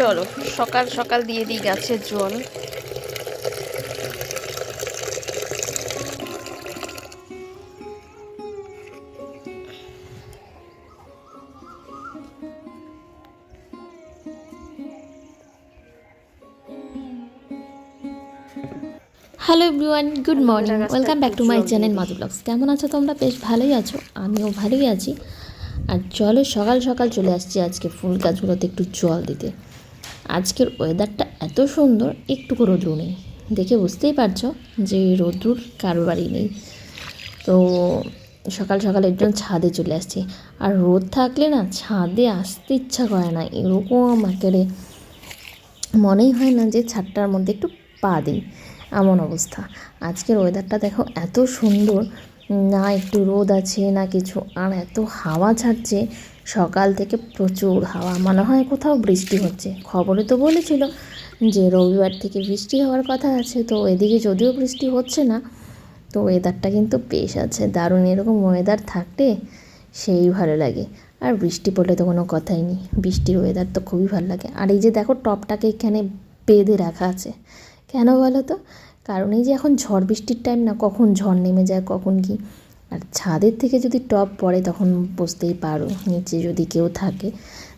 চলো সকাল সকাল দিয়ে দিই গাছের জল। Hello everyone good morning welcome back to my channel Madhu blogs কেমন আছো তোমরা? বেশ ভালোই আছো আমিও ভালোই আছি। আর চলো সকাল সকাল চলে আসছি আজকে ফুল গাছগুলোতে একটু জল দিতে। আজকের ওয়েদারটা এত সুন্দর একটু রোদ্রু নেই। দেখে বুঝতেই পারছ যে রোদ্রুর কারবারই নেই। তো সকাল সকাল একজন ছাদে চলে আসছি। আর রোদ থাকলে না ছাদে আসতে ইচ্ছা করে না, এরকম একেবারে মনেই হয় না যে ছাদটার মধ্যে একটু পা দিই, এমন অবস্থা। আজকের ওয়েদারটা দেখো এত সুন্দর, না একটু রোদ আছে, না কিছু। আর এত হাওয়া ছাড়ছে সকাল থেকে প্রচুর হাওয়া, মনে হয় কোথাও বৃষ্টি হচ্ছে। খবরে তো বলেছিল যে, রবিবার থেকে বৃষ্টি হওয়ার কথা আছে, তো এদিকে যদিও বৃষ্টি হচ্ছে না, তো ওয়েদারটা কিন্তু বেশ আছে। দারুণ এরকম ওয়েদার থাকলে সেই ভালো লাগে। আর বৃষ্টি পড়লে তো কোনো কথাই নেই। বৃষ্টির ওয়েদার তো খুবই ভালো লাগে। আর এই যে দেখো, টপটাকে এখানে বেঁধে রাখা আছে। কেন বলো তো? কারণ এই যে এখন ঝড় বৃষ্টির টাইম না, কখন ঝড় নেমে যায়, কখন কি আর ছাদের থেকে যদি টপ পড়ে তখন বুঝতেই পারো, নিচে যদি কেউ থাকে।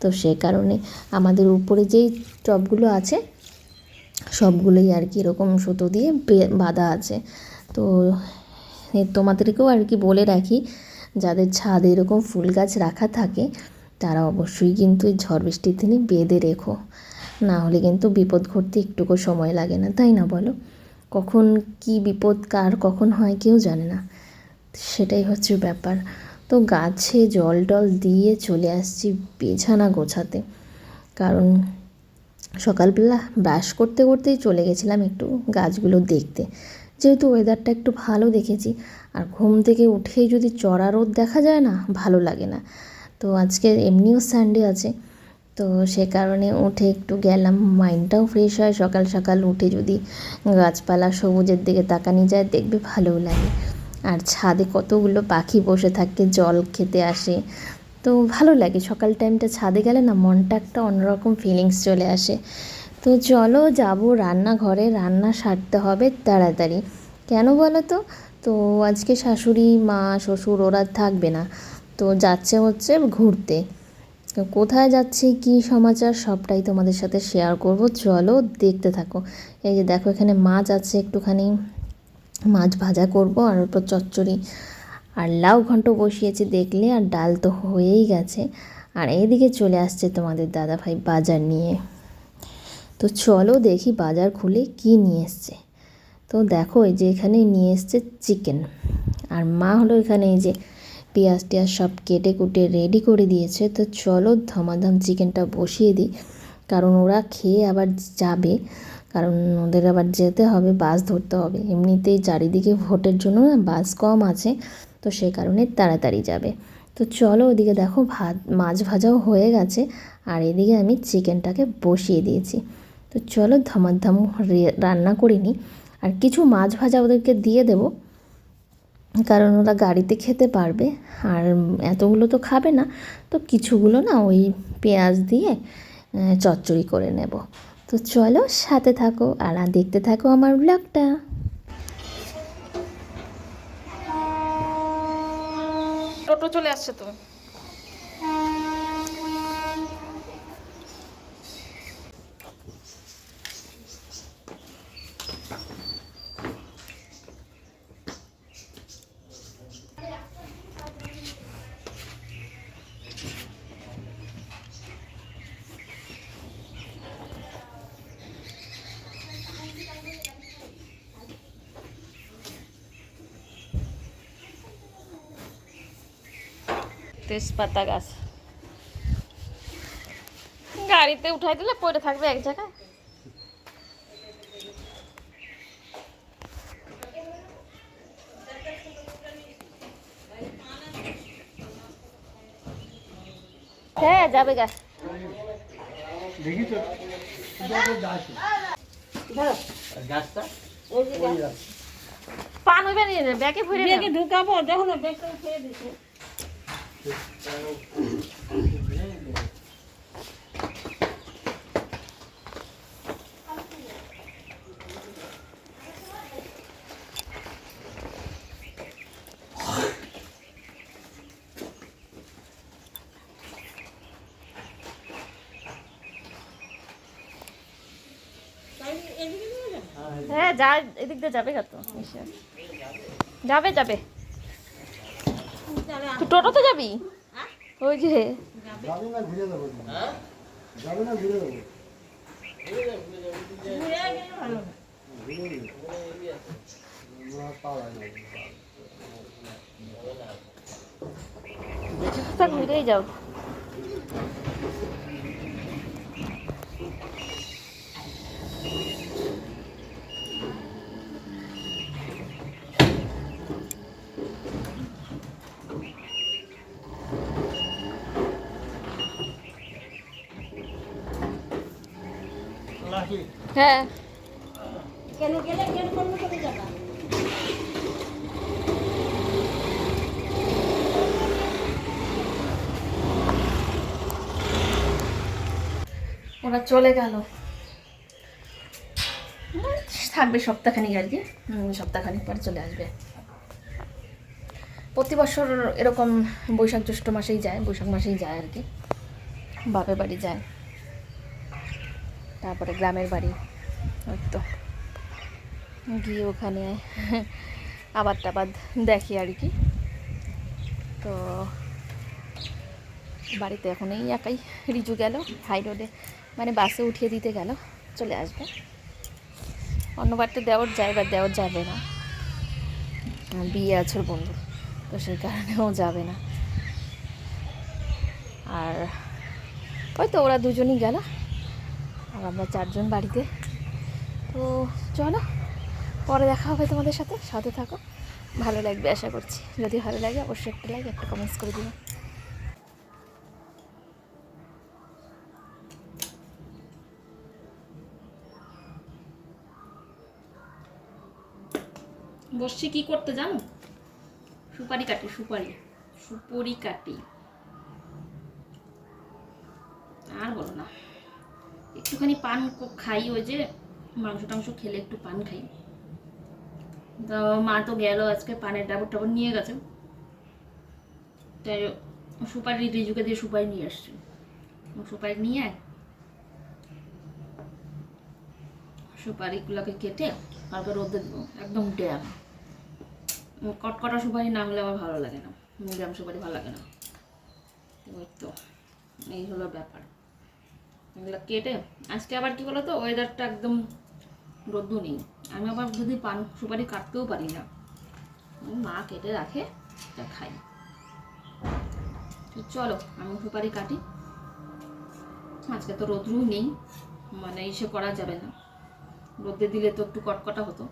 তো সে কারণে আমাদের উপরে যেই টপগুলো আছে, সবগুলোই আর কি এরকম সুতো দিয়ে বাঁধা আছে। তো তোমাদেরকেও আর কি বলে রাখি, যাদের ছাদে এরকম ফুল গাছ রাখা থাকে, তারা অবশ্যই কিন্তু এই ঝড় বৃষ্টির দিনে বেঁধে রেখো। না হলে কিন্তু বিপদ ঘটতে একটুকু সময় লাগে না, তাই না বলো? কখন কি বিপদ কার, কখন হয় কেউ জানে না। সেটাই হচ্ছে ব্যাপার। তো গাছে জল টল দিয়ে চলে আসছি বিছানা গোছাতে। কারণ সকালবেলা ব্রাশ করতে করতেই চলে গেছিলাম একটু গাছগুলো দেখতে। যেহেতু ওয়েদারটা একটু ভালো দেখেছি, আর ঘুম থেকে উঠেই যদি চড়া রোদ দেখা যায় না, ভালো লাগে না। তো আজকে এমনিও সানডে আছে, তো সে কারণে উঠে একটু গেলাম। মাইন্ডটাও ফ্রেশ হয়, সকাল সকাল উঠে যদি গাছপালা সবুজের দিকে তাকানি যায়, দেখবে ভালোও লাগে। আর ছাদে কতগুলো পাখি বসে থাকে, জল খেতে আসে। তো ভালো লাগে, সকাল টাইমটা ছাদে গেলে না মনটা একটা অন্যরকম ফিলিংস চলে আসে। তো চলো যাব রান্নাঘরে, রান্না সারতে হবে তাড়াতাড়ি। কেন বলো তো? তো আজকে শাশুড়ি, মা, শ্বশুর ওরা থাকবে না। তো যাচ্ছে হচ্ছে ঘুরতে। কোথায় যাচ্ছে, কি সমাচার সবটাই তোমাদের সাথে শেয়ার করব। চলো দেখতে থাকো। এই যে দেখো এখানে মাছ আছে একটুখানি। মাছ ভাজা করব আর ওপর চচ্চড়ি আর লাউ ঘন্ট বসিয়েছি দেখলে আর ডাল তো হয়েই গেছে। আর এদিকে চলে আসছে তোমাদের দাদাভাই বাজার নিয়ে। তো চলো দেখি বাজার খুলে কি নিয়ে এসছে। তো দেখো এই যে এখানে নিয়ে এসছে চিকেন। আর মা হলো এখানে এই যে পেঁয়াজ টেয়াজ সব কেটে কুটে রেডি করে দিয়েছে। তো চলো ধমাধম চিকেনটা বসিয়ে দিই। কারণ ওরা খেয়ে আবার যাবে, কারণ ওদের আবার যেতে হবে, বাস ধরতে হবে। এমনিতেই চারিদিকে ভোটের জন্য বাস কম আছে, তো সে কারণে তাড়াতাড়ি যাবে। তো চলো ওদিকে দেখো ভাত, মাছ ভাজাও হয়ে গেছে, আর এদিকে আমি চিকেনটাকে বসিয়ে দিয়েছি। তো চলো ধমাধম রান্না করে নিই। আর কিছু মাছ ভাজা ওদেরকে দিয়ে দেবো, কারণ ওরা গাড়িতে খেতে পারবে। আর এতগুলো তো খাবে না, তো কিছুগুলো না ওই পেঁয়াজ দিয়ে চচ্চড়ি করে নেব। তো চলো সাথে থাকো আর দেখতে থাকো আমার ব্লগটা টোটো চলে আসছে তো। তেজপাতা গাছ। গাড়িতে উঠাই দিলে পড়ে থাকবে এক জায়গায়। হ্যাঁ যাবে গাছ। দেখি তো। গাছটা? পান হইবে নিয়ে ব্যাগে ভরে নাও। ব্যাগে ঢুকাবো দেখো না ব্যাগটা খেয়ে দিচ্ছে। হ্যাঁ যা এদিক দিয়ে যাবে কত যাবে যাবে। তুই টোটোতে যাবি? ওই যে। ঘুরেই যাও। হ্যাঁ। কেন গেলে কেন করব করে যাবা? ওরা চলে গেল। থাকবে সপ্তাহখানিক আর কি। সপ্তাহখানিক পর চলে আসবে। প্রতি বছর এরকম বৈশাখ জ্যৈষ্ঠ মাসেই যায় বৈশাখ মাসেই যায় আর কি। বাপের বাড়ি যায়। তারপরে গ্রামের বাড়ি। ওই তো। গিয়ে ওখানে আবার টাবাদ দেখি আর কি। তো বাড়িতে এখন এই একাই। রিজু গেল, হাই রোডে মানে বাসে উঠিয়ে দিতে গেল, চলে আসবে। অন্যবারটা দেওয়ার যায় বা দেওয়ার যাবে না। বিয়ে আছে বন্ধু তো সেই কারণেও যাবে না। আর ওই তো ওরা দুজনই গেল। আর আমরা চারজন বাড়িতে। তো চলো, পরে দেখা হবে তোমাদের সাথে সাথে থাকো। ভালো লাগবে আশা করছি। যদি ভালো লাগে অবশ্যই একটা লাইক একটা কমেন্টস করে দিও। বসছি কি করতে জানো? সুপারি কাটি, সুপারি। সুপুরি কাটি। আর বলো না। একটুখানি পান খাই ওই যে মাংস টাংস খেলে একটু পান খাই। তো মা তো গেল আজকে পানের ডাবর টাবর নিয়ে গেছে। তাই সুপারি রিজুকে দিয়ে সুপারি নিয়ে আসছি। সুপারি নিয়ে আয় সুপারিগুলোকে কেটে কালকে রোদে দেবো, একদম ড্যাম কটকটা সুপারি না হলে আমার ভালো লাগে না, মিডিয়াম সুপারি ভালো লাগে না। তো, এই হলো ব্যাপার। এগুলো কেটে, আজকে আবার কি বলো তো ওয়েদারটা একদম রোদ্দু নেই। আমি আবার যদি পান সুপারি কাটতেও পারি না। মা কেটে রাখে, তা খাই। চলো, আমি সুপারি কাটি। আজকে তো রোদ্রু নেই মানে ইসে করা যাবে না। রোদে দিলে তো একটু কটকটা হতো।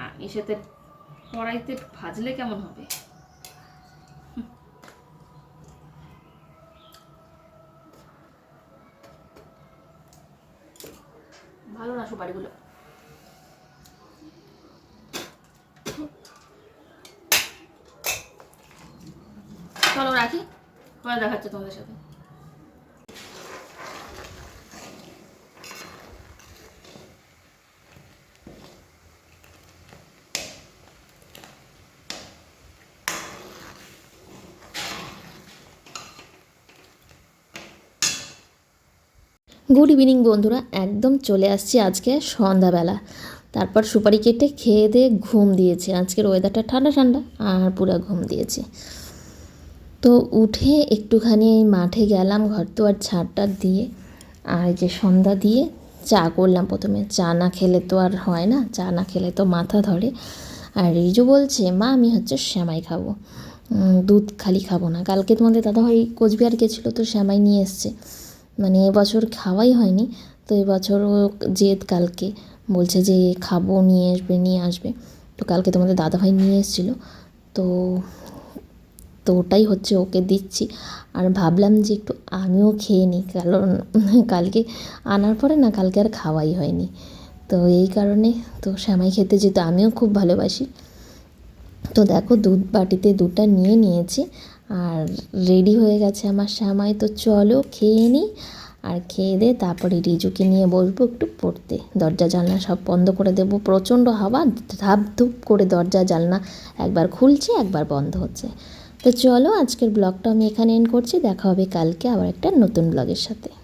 আর ইসেতে কড়াইতে ভাজলে কেমন হবে? ভালো না সুপারিগুলো। চলো রাখি পরে দেখাচ্ছে তোমাদের সাথে। গুড ইভিনিং বন্ধুরা। একদম চলে আসছি আজকে সন্ধ্যাবেলা। তারপর সুপারি কেটে খেয়ে দিয়ে ঘুম দিয়েছে। আজকের ওয়েদারটা ঠান্ডা ঠান্ডা আর পুরো ঘুম দিয়েছে। তো উঠে একটুখানি মাঠে গেলাম ঘর তো আর ছাড়টা দিয়ে। আর যে সন্ধ্যা দিয়ে চা করলাম প্রথমে। চা না খেলে তো আর হয় না। চা না খেলে তো মাথা ধরে। আর রিজু বলছে, মা, আমি হচ্ছে শ্যামাই খাব। দুধ খালি খাব না। কালকে তোমাদের দাদাভাই কোচবিহার গেছিল তো শ্যামাই নিয়ে এসছে। মানে এবছর খাওয়াই হয়নি, তো এবছর ও জেদ কালকে বলছে যে খাব, নিয়ে আসবে নিয়ে আসবে। তো কালকে তোমাদের দাদাভাই নিয়ে এসেছিল, তো তো ওটাই হচ্ছে ওকে দিচ্ছি। আর ভাবলাম যে একটু আমিও খেয়ে নিই, কারণ কালকে আনার পরে না কালকে আর খাওয়াই হয়নি। তো এই কারণে তো শ্যামাই খেতে যেতে আমিও খুব ভালোবাসি, তো দেখো দুধ বাটিতে দুধটা নিয়ে নিয়েছি আর রেডি হয়ে গেছে আমার শ্যামাই, তো চলো খেয়ে নিই আর খেয়ে দে তারপরে রিজুকে নিয়ে বসবো একটু পড়তে। দরজা, জানলা সব বন্ধ করে দেবো। প্রচণ্ড হাওয়া, ধাপ ধুপ করে দরজা, জানলা একবার খুলছে, একবার বন্ধ হচ্ছে। তো চলো আজকের ব্লগটা আমি এখানে এন্ড করছি। দেখা হবে কালকে আবার একটা নতুন ব্লগের সাথে।